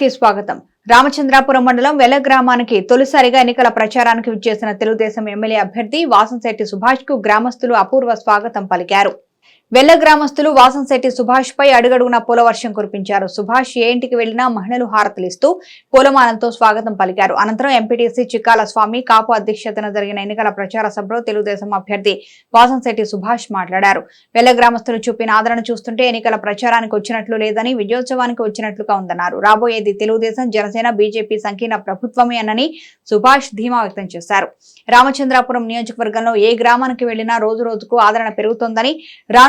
కి స్వాగతం. రామచంద్రాపురం మండలం వెల గ్రామానికి తొలిసారిగా ఎన్నికల ప్రచారానికి విచ్చేసిన తెలుగుదేశం ఎమ్మెల్యే అభ్యర్థి వాసంశెట్టి సుభాష్కు గ్రామస్తులు అపూర్వ స్వాగతం పలికారు. వెల్ల గ్రామస్తులు వాసంశెట్టి సుభాష్ పై అడుగడుగున పూలవర్షం కురిపించారు. సుభాష్ ఏ ఇంటికి వెళ్ళినా మహిళలు హారతలిస్తూ పూలమాలంతో స్వాగతం పలికారు. అనంతరం ఎంపీటీసీ చిక్కాల స్వామి కాపు అధ్యక్షతన జరిగిన ఎన్నికల ప్రచార సభలో తెలుగుదేశం అభ్యర్థి వాసంశెట్టి సుభాష్ మాట్లాడారు. వెల్ల గ్రామస్తులు చూపిన ఆదరణ చూస్తుంటే ఎన్నికల ప్రచారానికి వచ్చినట్లు లేదని విజయోత్సవానికి వచ్చినట్లుగా ఉందన్నారు. రాబోయేది తెలుగుదేశం జనసేన బీజేపీ సంకీర్ణ ప్రభుత్వమే అన్నని సుభాష్ ధీమా వ్యక్తం చేశారు. రామచంద్రాపురం నియోజకవర్గంలో ఏ గ్రామానికి వెళ్ళినా రోజు రోజుకు ఆదరణ పెరుగుతోందని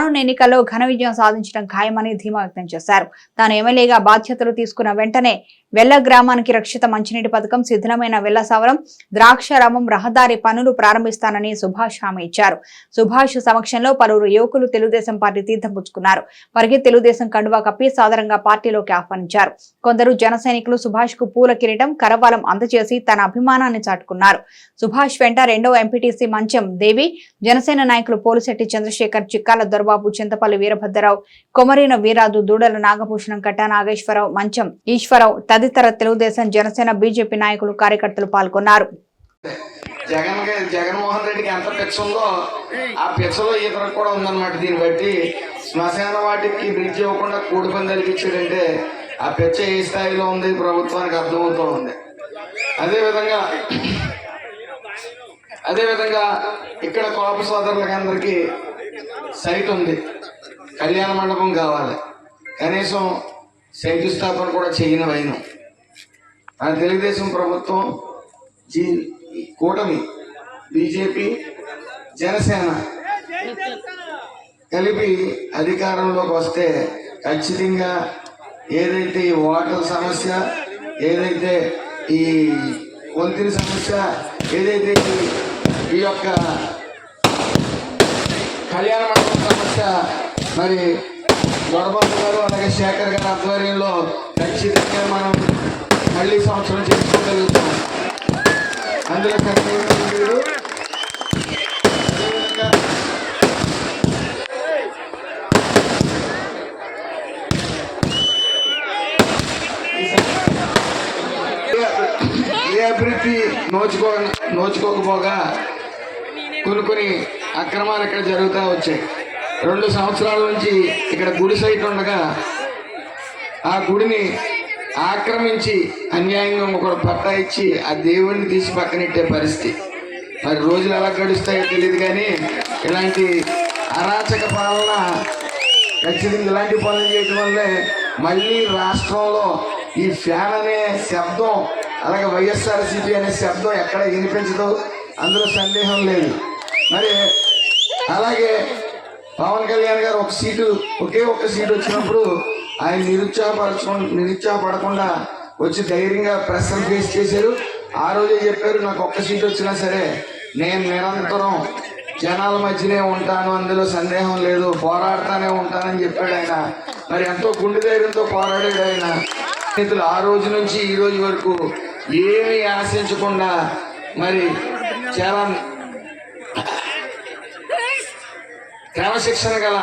రానున్న ఎన్నికల్లో ఘన విజయం సాధించడం ఖాయమని ధీమా వ్యక్తం చేశారు. తాను ఎమ్మెల్యేగా బాధ్యతలు తీసుకున్న వెంటనే వెల్ల గ్రామానికి రక్షిత మంచినీటి పథకం శిథిలమైన వెల్ల సవరం ద్రాక్షారామం రహదారి పనులు ప్రారంభిస్తానని సుభాష్ హామీ ఇచ్చారు. సుభాష్ సమక్షంలో పలువురు యువకులు తెలుగుదేశం పార్టీ తీర్థం పుచ్చుకున్నారు. వారికి తెలుగుదేశం కండువా కప్పి సాధారణంగా పార్టీలోకి ఆహ్వానించారు. కొందరు జన సైనికులు సుభాష్కు పూల కిరీటం కరవాలం అందజేసి తన అభిమానాన్ని చాటుకున్నారు. సుభాష్ వెంట రెండో ఎంపీటీసీ మంచం దేవి జనసేన నాయకులు పోలిశెట్టి చంద్రశేఖర్ చిక్కాల దొరబాబు చింతపల్లి వీరభద్రరావు కొమరిన వీరాదు దూడల నాగభూషణం కట్ట నాగేశ్వరరావు మంచం ఈశ్వరరావు తదితర తెలుగుదేశం జనసేన బీజేపీ నాయకులు కార్యకర్తలు పాల్గొన్నారు. జగన్ జగన్మోహన్ రెడ్డికి ఎంత పిచ్చ ఉందో ఆ పిచ్చలో ఇతరకు కూడా ఉందన్నమాట దీన్ని బట్టి. శ్మశాన వాటికి బ్రిడ్జ్ ఇవ్వకుండా కూడి పని తలిపించాడంటే ఆ పిచ్చ ఏ స్థాయిలో ఉంది ప్రభుత్వానికి అర్థమవుతూ ఉంది. అదేవిధంగా అదేవిధంగా ఇక్కడ కోప సోదరులకి అందరికీ సైట్ ఉంది. కళ్యాణ మండపం కావాలి. కనీసం శంకుస్థాపన కూడా చేయని వైన. మన తెలుగుదేశం ప్రభుత్వం జీ కూటమి బీజేపీ జనసేన కలిపి అధికారంలోకి వస్తే ఖచ్చితంగా ఏదైతే ఈ వాటర్ సమస్య ఏదైతే ఈ వంతిని సమస్య ఏదైతే ఈ యొక్క కళ్యాణ మండపం సమస్య మరి గొడబంధు గారు అలాగే శేఖర్ గారి ఆధ్వర్యంలో ఖచ్చితంగా మనం మళ్ళీ సంవత్సరం చేసుకోగలుగుతాం. అందులో ఖచ్చితంగా మీరు ఏ అభివృద్ధి నోచుకో నోచుకోకపోగా కొన్ని కొన్ని అక్రమాలు ఇక్కడ జరుగుతూ వచ్చాయి. రెండు సంవత్సరాల నుంచి ఇక్కడ గుడి సైట్ ఉండగా ఆ గుడిని ఆక్రమించి అన్యాయంగా ఒకరు పట్టా ఇచ్చి ఆ దేవుడిని తీసి పక్కనెట్టే పరిస్థితి. మరి రోజులు ఎలా గడుస్తాయో తెలియదు కానీ ఇలాంటి అరాచక పాలన ఖచ్చితంగా ఇలాంటి పనులు చేయటం వల్లే మళ్ళీ రాష్ట్రంలో ఈ ఫ్యాన్ అనే శబ్దం అలాగే వైఎస్ఆర్సీపీ అనే శబ్దం ఎక్కడ వినిపించదు. అందులో సందేహం లేదు. మరి అలాగే పవన్ కళ్యాణ్ గారు ఒక సీటు ఒకే ఒక సీటు వచ్చినప్పుడు ఆయన నిరుత్సాహపరచు నిరుత్సాహపడకుండా వచ్చి ధైర్యంగా ప్రశ్న ఫేస్ చేశారు. ఆ రోజే చెప్పారు నాకు ఒక్క సీట్ వచ్చినా సరే నేను నిరంతరం జనాల మధ్యనే ఉంటాను అందులో సందేహం లేదు పోరాడుతానే ఉంటానని చెప్పాడు ఆయన. మరి ఎంతో గుండె ధైర్యంతో పోరాడాడు ఆయన. స్నేహితులు ఆ రోజు నుంచి ఈ రోజు వరకు ఏమీ ఆశించకుండా మరి చాలా క్రమశిక్షణ గల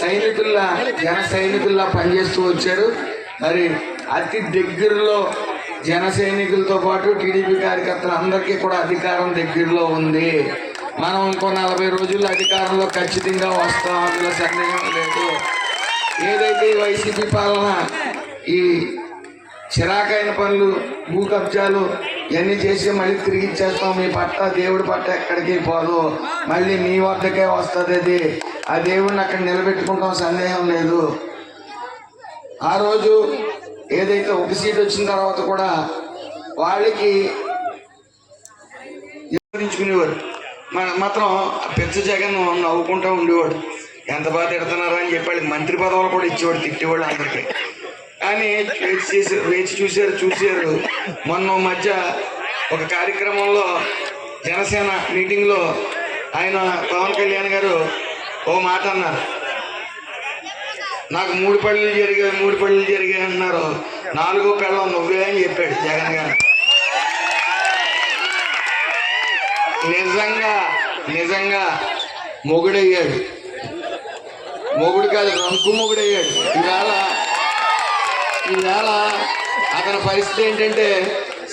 సైనికుల్లా జన సైనికుల్లా పనిచేస్తూ వచ్చారు. మరి అతి దగ్గరలో జన సైనికులతో పాటు టీడీపీ కార్యకర్తలు అందరికీ కూడా అధికారం దగ్గరలో ఉంది. మనం ఇంకో నలభై రోజుల్లో అధికారంలో ఖచ్చితంగా వస్తాం అందులో సందేహం లేదు. ఏదైతే ఈ వైసీపీ పాలన ఈ చిరాకైన పనులు భూ కబ్జాలు ఇవన్నీ చేసి మళ్ళీ తిరిగి ఇచ్చేస్తాం? మీ పట్ట దేవుడి పట్ట ఎక్కడికి పోదు. మళ్ళీ మీ వద్దకే వస్తుంది అది. ఆ దేవుడిని అక్కడ నిలబెట్టుకుంటాం సందేహం లేదు. ఆ రోజు ఏదైతే ఒక సీట్ వచ్చిన తర్వాత కూడా వాళ్ళకి నిర్వహించుకునేవారు మన మాత్రం ఆ పెద్ద జగన్ నవ్వుకుంటూ ఉండేవాడు. ఎంత బాగా తిడుతున్నారా అని చెప్పి వాళ్ళకి మంత్రి పదవులు కూడా ఇచ్చేవాడు తిట్టేవాడు అందరికీ. కానీ వేచి చేసి వేచి చూశారు చూశారు. మొన్న మధ్య ఒక కార్యక్రమంలో జనసేన మీటింగ్లో ఆయన పవన్ కళ్యాణ్ గారు ఓ మాట అన్నారు. నాకు మూడు పళ్ళు జరిగాయి మూడు పళ్ళు జరిగాయి అన్నారు. నాలుగో పెళ్ళం నువ్వే అని చెప్పాడు జగన్ గారు. నిజంగా నిజంగా మొగుడయ్యాడు. మొగుడు కాదు రంకు మొగుడయ్యాడు. ఇవాళ ఈవేళ అతని పరిస్థితి ఏంటంటే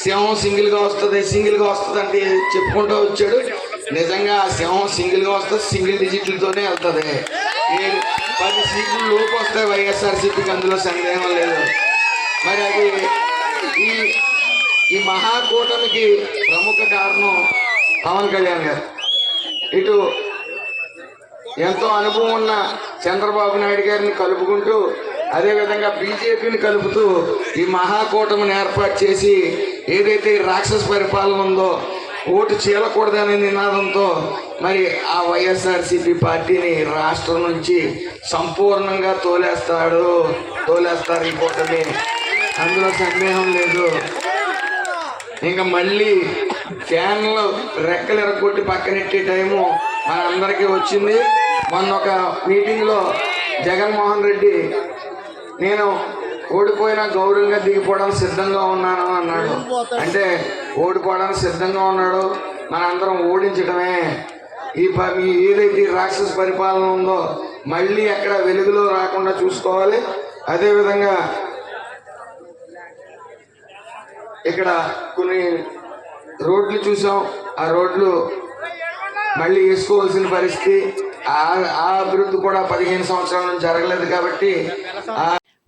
సింహం సింగిల్గా వస్తుంది సింగిల్గా వస్తుంది అంటే చెప్పుకుంటూ వచ్చాడు. నిజంగా సింహం సింగిల్గా వస్తుంది సింగిల్ డిజిట్లతోనే వెళ్తుంది. పది సీట్లు లోపు వస్తాయి వైఎస్ఆర్సీపీకి అందులో సందేహం లేదు. మరి అది ఈ ఈ మహాకూటమికి ప్రముఖ కారణం పవన్ కళ్యాణ్ గారు. ఇటు ఎంతో అనుభవం ఉన్న చంద్రబాబు నాయుడు గారిని కలుపుకుంటూ అదేవిధంగా బీజేపీని కలుపుతూ ఈ మహాకూటమిని ఏర్పాటు చేసి ఏదైతే రాక్షస పరిపాలన ఉందో ఓటు చీలకూడదనే నినాదంతో మరి ఆ వైఎస్ఆర్సీపీ పార్టీని రాష్ట్రం నుంచి సంపూర్ణంగా తోలేస్తాడు తోలేస్తారు ఈ కూటమి. అందులో సందేహం లేదు. ఇంకా మళ్ళీ ఫ్యాన్లు రెక్కలు ఎరగొట్టి పక్కనెట్టే టైము మనందరికీ వచ్చింది. మొన్న ఒక మీటింగ్లో జగన్మోహన్ రెడ్డి నేను ఓడిపోయినా గౌరవంగా దిగిపోవడం సిద్ధంగా ఉన్నాను అన్నాడు. అంటే ఓడిపోవడానికి సిద్ధంగా ఉన్నాడు. మనందరం ఓడించడమే ఈ ప- ఏదైతే ఈ రాక్షస పరిపాలన ఉందో మళ్ళీ ఎక్కడ వెలుగులో రాకుండా చూసుకోవాలి. అదేవిధంగా ఇక్కడ కొన్ని రోడ్లు చూసాం. ఆ రోడ్లు మళ్ళీ వేసుకోవాల్సిన పరిస్థితి. ఆ ఆ అభివృద్ధి కూడా పదిహేను సంవత్సరాల నుంచి జరగలేదు కాబట్టి